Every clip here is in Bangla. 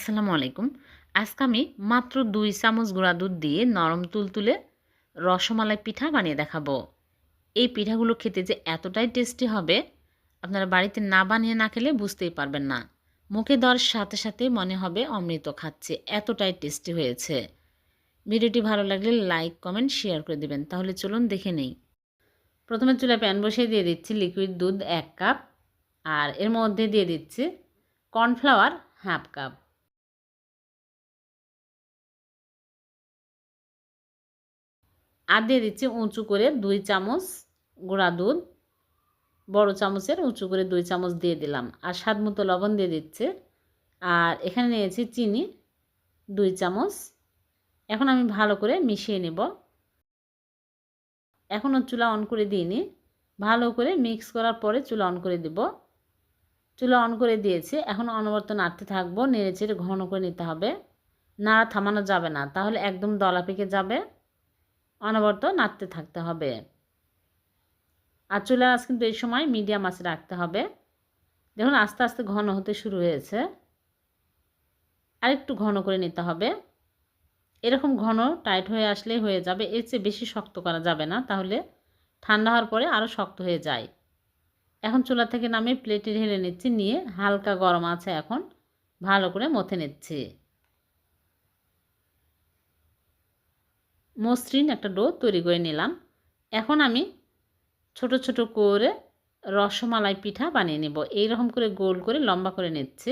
আসসালামু আলাইকুম। আজকে আমি মাত্র দুই চামচ গুঁড়া দুধ দিয়ে নরম তুলতুলে রসমালাই পিঠা বানিয়ে দেখাবো। এই পিঠাগুলো খেতে যে এতটাই টেস্টি হবে, আপনারা বাড়িতে না বানিয়ে না খেলে বুঝতেই পারবেন না। মুখে দেওয়ার সাথে সাথে মনে হবে অমৃত খাচ্ছে, এতটাই টেস্টি হয়েছে। ভিডিওটি ভালো লাগলে লাইক, কমেন্ট, শেয়ার করে দিবেন। তাহলে চলুন দেখে নেই। প্রথমে চুলায় প্যান বসিয়ে দিয়ে দিচ্ছি লিকুইড দুধ এক কাপ, আর এর মধ্যে দিয়ে দিচ্ছি কর্নফ্লাওয়ার হাফ কাপ। আর দিয়ে দিচ্ছি উঁচু করে দুই চামচ গুঁড়া দুধ, বড় চামচের উঁচু করে দুই চামচ দিয়ে দিলাম। আর স্বাদ মতো লবণ দিয়ে দিচ্ছে। আর এখানে নিয়েছি চিনি, দুই চামচ। এখন আমি ভালো করে মিশিয়ে নেব। এখনও চুলা অন করে দিইনি। ভালো করে মিক্স করার পরে চুলা অন করে দেব। চুলা অন করে দিয়েছি। এখন অনবর্ত নাড়তে থাকব। নেড়ে ঘন করে নিতে হবে। নাড়া থামানো যাবে না। তাহলে একদম দলা পেকে যাবে। অনবরত নাড়তে থাকতে হবে। আর চুলার আঁচ কিন্তু এই সময় মিডিয়াম আঁচে রাখতে হবে। দেখুন, আস্তে আস্তে ঘন হতে শুরু হয়েছে। আর একটু ঘন করে নিতে হবে। এরকম ঘন টাইট হয়ে আসলেই হয়ে যাবে। এর চেয়ে বেশি শক্ত করা যাবে না। তাহলে ঠান্ডা হওয়ার পরে আরও শক্ত হয়ে যায়। এখন চুলা থেকে নামিয়ে প্লেটে ঢেলে নিচ্ছি। নিয়ে হালকা গরম আছে এখন ভালো করে মথে নিচ্ছি। মসৃণ একটা ডো তৈরি করে নিলাম। এখন আমি ছোট ছোট করে রসমালাই পিঠা বানিয়ে নেব। এইরকম করে গোল করে লম্বা করে নিচ্ছে।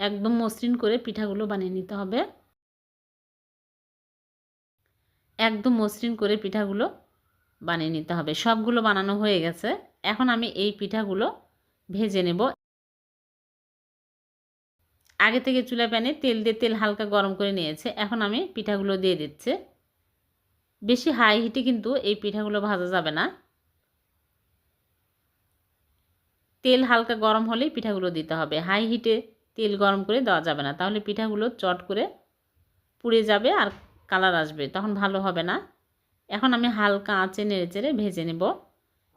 একদম মসৃণ করে পিঠাগুলো বানিয়ে নিতে হবে। একদম মসৃণ করে পিঠাগুলো বানিয়ে নিতে হবে। সবগুলো বানানো হয়ে গেছে। এখন আমি এই পিঠাগুলো ভেজে নেব। আগে থেকে চুলা প্যানে তেল দিয়ে তেল হালকা গরম করে নিয়েছে। এখন আমি পিঠাগুলো দিয়ে দিচ্ছে। বেশি হাই হিটে কিন্তু এই পিঠাগুলো ভাজা যাবে না। তেল হালকা গরম হলেই পিঠাগুলো দিতে হবে। হাই হিটে তেল গরম করে দেওয়া যাবে না। তাহলে পিঠাগুলো চট করে পুড়ে যাবে আর কালার আসবে। তখন ভালো হবে না। এখন আমি হালকা আঁচে নেড়ে চেড়ে ভেজে নেব।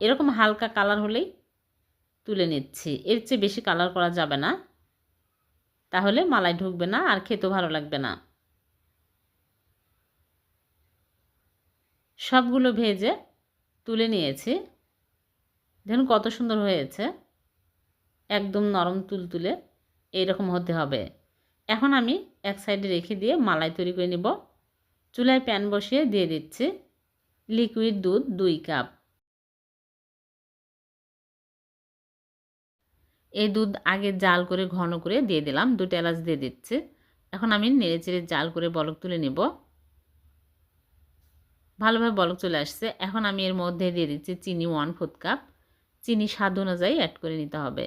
এরকম হালকা কালার হলেই তুলে নিচ্ছি। এর চেয়ে বেশি কালার করা যাবে না। তাহলে মালাই ঢুকবে না আর খেতেও ভালো লাগবে না। সবগুলো ভেজে তুলে নিয়েছি। দেখুন কত সুন্দর হয়েছে। একদম নরম তুলতুলে এইরকম হতে হবে। এখন আমি এক সাইডে রেখে দিয়ে মালাই তৈরি করে নিব। চুলায় প্যান বসিয়ে দিয়ে দিচ্ছি। লিকুইড দুধ দুই কাপ। এই দুধ আগে জাল করে ঘন করে দিয়ে দিলাম। দুটো এলাচ দিয়ে দিচ্ছে। এখন আমি নেড়ে চেড়ে জাল করে বলক তুলে নেব। ভালোভাবে বলক চলে আসছে। এখন আমি এর মধ্যে দিয়ে দিচ্ছি চিনি ওয়ান ফোর্থ কাপ। চিনি স্বাদ অনুযায়ী অ্যাড করে নিতে হবে।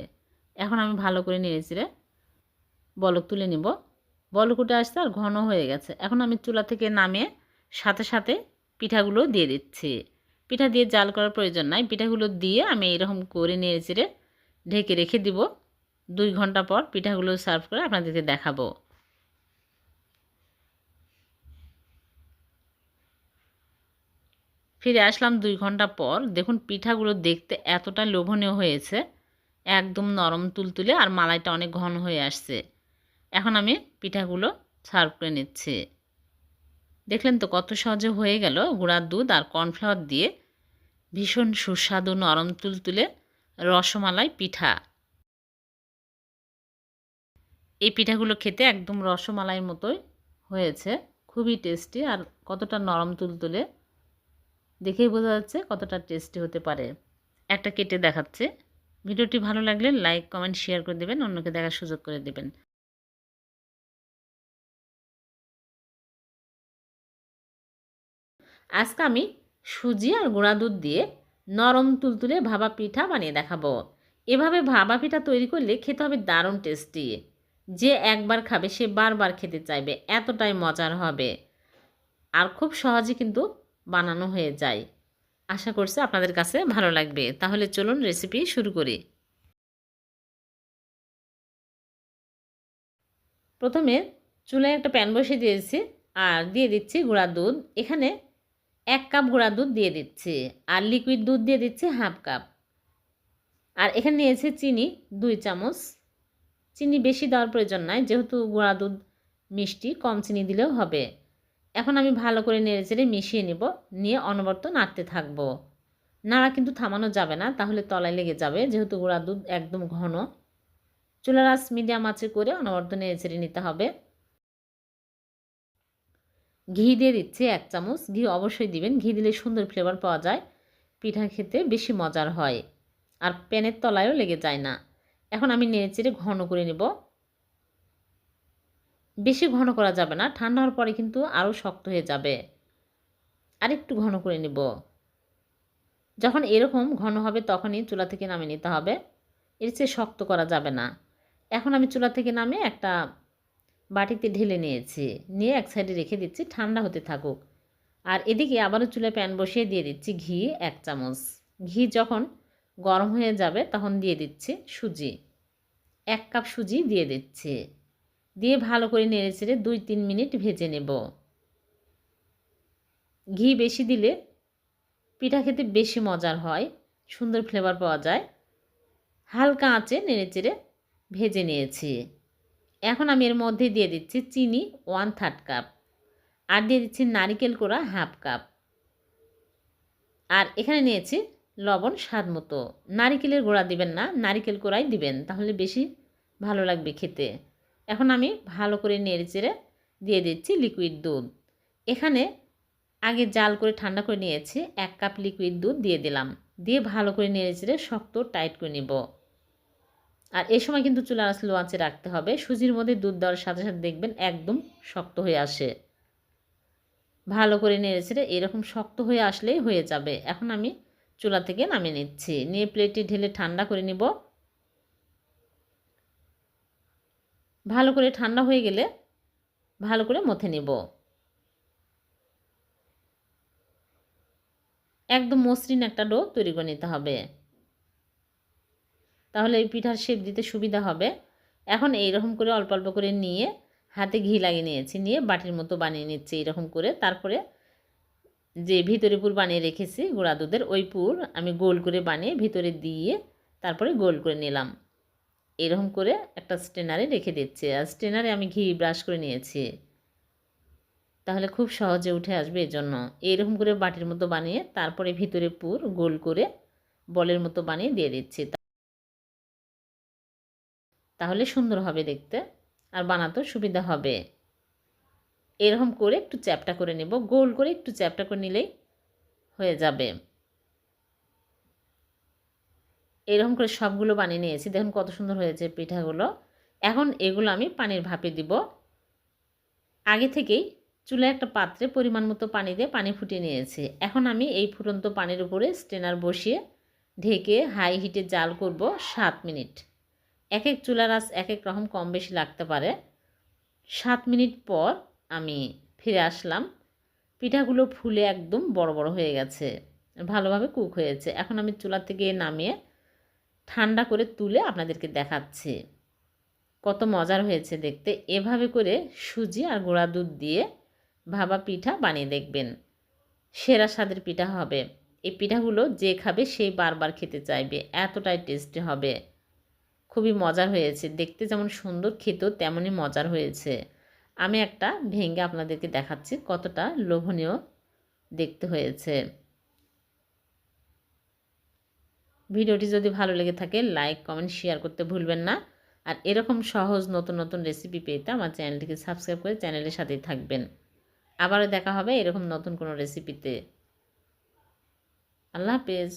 এখন আমি ভালো করে নেড়ে চেড়ে বলক তুলে নেব। বলক উঠে আসছে আর ঘন হয়ে গেছে। এখন আমি চুলা থেকে নামিয়ে সাথে সাথে পিঠাগুলো দিয়ে দিচ্ছি। পিঠা দিয়ে জাল করার প্রয়োজন নাই। পিঠাগুলো দিয়ে আমি এরকম করে নেড়ে চেড়ে ঢেকে রেখে দিব। দুই ঘণ্টা পর পিঠাগুলো সার্ভ করে আপনাদেরকে দেখাবো। ফিরে আসলাম দুই ঘণ্টা পর। দেখুন, পিঠাগুলো দেখতে এতটা লোভনীয় হয়েছে। একদম নরম তুলতুলে আর মালাইটা অনেক ঘন হয়ে আসছে। এখন আমি পিঠাগুলো সার্ভ করে নিচ্ছি। দেখলেন তো কত সহজে হয়ে গেল। গুঁড়ার দুধ আর কর্নফ্লাওয়ার দিয়ে ভীষণ সুস্বাদু নরম তুলতুলে রসমালাই পিঠা। এই পিঠাগুলো খেতে একদম রসমালাইয়ের মতোই হয়েছে। খুবই টেস্টি আর কতটা নরম তুলতুলে। দেখেই বোঝা যাচ্ছে কতটা টেস্টি হতে পারে। একটা কেটে দেখাচ্ছে। ভিডিওটি ভালো লাগলে লাইক, কমেন্ট, শেয়ার করে দেবেন। অন্যকে দেখার সুযোগ করে দেবেন। আজকে আমি সুজি আর গুঁড়া দুধ দিয়ে নরম তুলতুলে ভাবা পিঠা বানিয়ে দেখাবো। এভাবে ভাবা পিঠা তৈরি করলে খেতে হবে দারুণ টেস্টি যে একবার খাবে, সে বারবার খেতে চাইবে, এতটাই মজার হবে। আর খুব সহজে কিন্তু বানানো হয়ে যায়। আশা করছি আপনাদের কাছে ভালো লাগবে। তাহলে চলুন রেসিপি শুরু করি। প্রথমে চুলায় একটা প্যান বসিয়ে দিয়েছি, আর দিয়ে দিচ্ছি গুঁড়া দুধ। এখানে এক কাপ গুঁড়া দুধ দিয়ে দিচ্ছি, আর লিকুইড দুধ দিয়ে দিচ্ছি হাফ কাপ আর এখানে নিয়েছে চিনি দুই চামচ। চিনি বেশি দেওয়ার প্রয়োজন নাই, যেহেতু গুঁড়া দুধ মিষ্টি, কম চিনি দিলেও হবে। এখন আমি ভালো করে নেড়ে চেড়ে মিশিয়ে নেব, নিয়ে অনবর্ত নাড়তে থাকব। নাড়া কিন্তু থামানো যাবে না, তাহলে তলায় লেগে যাবে, যেহেতু গুঁড়া দুধ একদম ঘন। চুলার মিডিয়াম আঁচে করে অনবর্ত নেড়ে চেড়ে নিতে হবে। ঘি দিয়ে দিচ্ছি এক চামচ। ঘি অবশ্যই দিবেন। ঘি দিলে সুন্দর ফ্লেভার পাওয়া যায়। পিঠা খেতে বেশি মজার হয়। আর প্যানের তলায়ও লেগে যায় না। এখন আমি নেড়ে চেড়ে ঘন করে নেব। বেশি ঘন করা যাবে না। ঠান্ডা হওয়ার পরে কিন্তু আরও শক্ত হয়ে যাবে। আর একটু ঘন করে নেব। যখন এরকম ঘন হবে তখনই চুলা থেকে নামিয়ে নিতে হবে। এর চেয়ে শক্ত করা যাবে না। এখন আমি চুলা থেকে নামে একটা বাটিতে ঢেলে নিয়েছি। নিয়ে এক সাইডে রেখে দিচ্ছি, ঠান্ডা হতে থাকুক। আর এদিকে আবারও চুলায় প্যান বসিয়ে দিয়ে দিচ্ছি ঘি এক চামচ। ঘি যখন গরম হয়ে যাবে তখন দিয়ে দিচ্ছি সুজি। এক কাপ সুজি দিয়ে দিচ্ছি। দিয়ে ভালো করে নেড়ে চেড়ে দুই তিন মিনিট ভেজে নেব। ঘি বেশি দিলে পিঠা খেতে বেশি মজার হয়, সুন্দর ফ্লেভার পাওয়া যায়। হালকা আঁচে নেড়ে চেড়ে ভেজে নিয়েছি। এখন আমি এর মধ্যে দিয়ে দিচ্ছি চিনি ওয়ান থার্ড কাপ আর দিয়ে দিচ্ছি নারিকেল কোড়া হাফ কাপ আর এখানে নিয়েছি লবণ স্বাদ মতো। নারিকেলের গোড়া দিবেন না, নারিকেল কোড়াই দিবেন, তাহলে বেশি ভালো লাগবে খেতে। এখন আমি ভালো করে নেড়ে চেড়ে দিয়ে দিচ্ছি লিকুইড দুধ। এখানে আগে জাল করে ঠান্ডা করে নিয়েছি, এক কাপ লিকুইড দুধ দিয়ে দিলাম। দিয়ে ভালো করে নেড়ে চেড়ে শক্ত টাইট করে নিব। আর এই সময় কিন্তু চুলা আঁচে রাখতে হবে। সুজির মধ্যে দুধ দেওয়ার সাথে সাথে দেখবেন একদম শক্ত হয়ে আসে। ভালো করে নেড়ে চেড়ে এরকম শক্ত হয়ে আসলেই হয়ে যাবে। এখন আমি চুলা থেকে নামিয়ে নিচ্ছি। নিয়ে প্লেটে ঢেলে ঠান্ডা করে নিব। ভালো করে ঠান্ডা হয়ে গেলে ভালো করে মথে নেব। একদম মসৃণ একটা ডো তৈরি করে নিতে হবে। তাহলে এই পিঠার শেপ দিতে সুবিধা হবে। এখন এইরকম করে অল্প অল্প করে নিয়ে হাতে ঘি লাগিয়ে নিয়েছি, নিয়ে বাটির মতো বানিয়ে নিচ্ছি এরকম করে। তারপরে যে ভিতরে পুর বানিয়ে রেখেছি গুঁড়া দুধের, ওই পুর আমি গোল করে বানিয়ে ভিতরে দিয়ে তারপরে গোল করে নিলাম। এরকম করে একটা স্টেনারে রেখে দিচ্ছি। আর স্টেনারে আমি ঘি ব্রাশ করে নিয়েছি। তাহলে খুব সহজে উঠে আসবে এই জন্য এইরকম করে বাটির মতো বানিয়ে তারপরে ভিতরে পুর গোল করে বলের মতো বানিয়ে দিয়ে দিচ্ছি। তাহলে সুন্দর হবে দেখতে, আর বানাতেও সুবিধা হবে। এরকম করে একটু চ্যাপটা করে নেব, গোল করে একটু চ্যাপটা করে নিলেই হয়ে যাবে। এরকম করে সবগুলো বানিয়ে নিয়েছি, দেখুন কত সুন্দর হয়েছে পিঠাগুলো। এখন এগুলো আমি পানির ভাপে দিব। আগে থেকেই চুলে একটা পাত্রে পরিমাণ মতো পানি দিয়ে পানি ফুটিয়ে নিয়েছি। এখন আমি এই ফুটন্ত পানির উপরে স্টেনার বসিয়ে ঢেকে হাই হিটে জাল করব সাত মিনিট। এক এক চুলার আঁচ এক এক রকম কম বেশি লাগতে পারে। সাত মিনিট পর আমি ফিরে আসলাম। পিঠাগুলো ফুলে একদম বড় বড় হয়ে গেছে, ভালোভাবে কুক হয়েছে। এখন আমি চুলা থেকে নামিয়ে ঠান্ডা করে তুলে আপনাদেরকে দেখাচ্ছি। কত মজার হয়েছে দেখতে। এভাবে করে সুজি আর গোড়া দুধ দিয়ে ভাবা পিঠা বানিয়ে দেখবেন। সেরা স্বাদের পিঠা হবে। এই পিঠাগুলো যে খাবে সেই বারবার খেতে চাইবে। এতটাই টেস্টি হবে। খুবই মজার হয়েছে। দেখতে যেমন সুন্দর, খেতেও তেমনই মজার হয়েছে। আমি একটা ভেঙে আপনাদেরকে দেখাচ্ছি কতটা লোভনীয় দেখতে হয়েছে। ভিডিওটি যদি ভালো লেগে থাকে, লাইক, কমেন্ট, শেয়ার করতে ভুলবেন না। আর এরকম সহজ নতুন নতুন রেসিপি পেতে আমার চ্যানেলটিকে সাবস্ক্রাইব করে চ্যানেলের সাথেই থাকবেন। আবারও দেখা হবে এরকম নতুন কোনো রেসিপিতে আল্লাহ হাফেজ।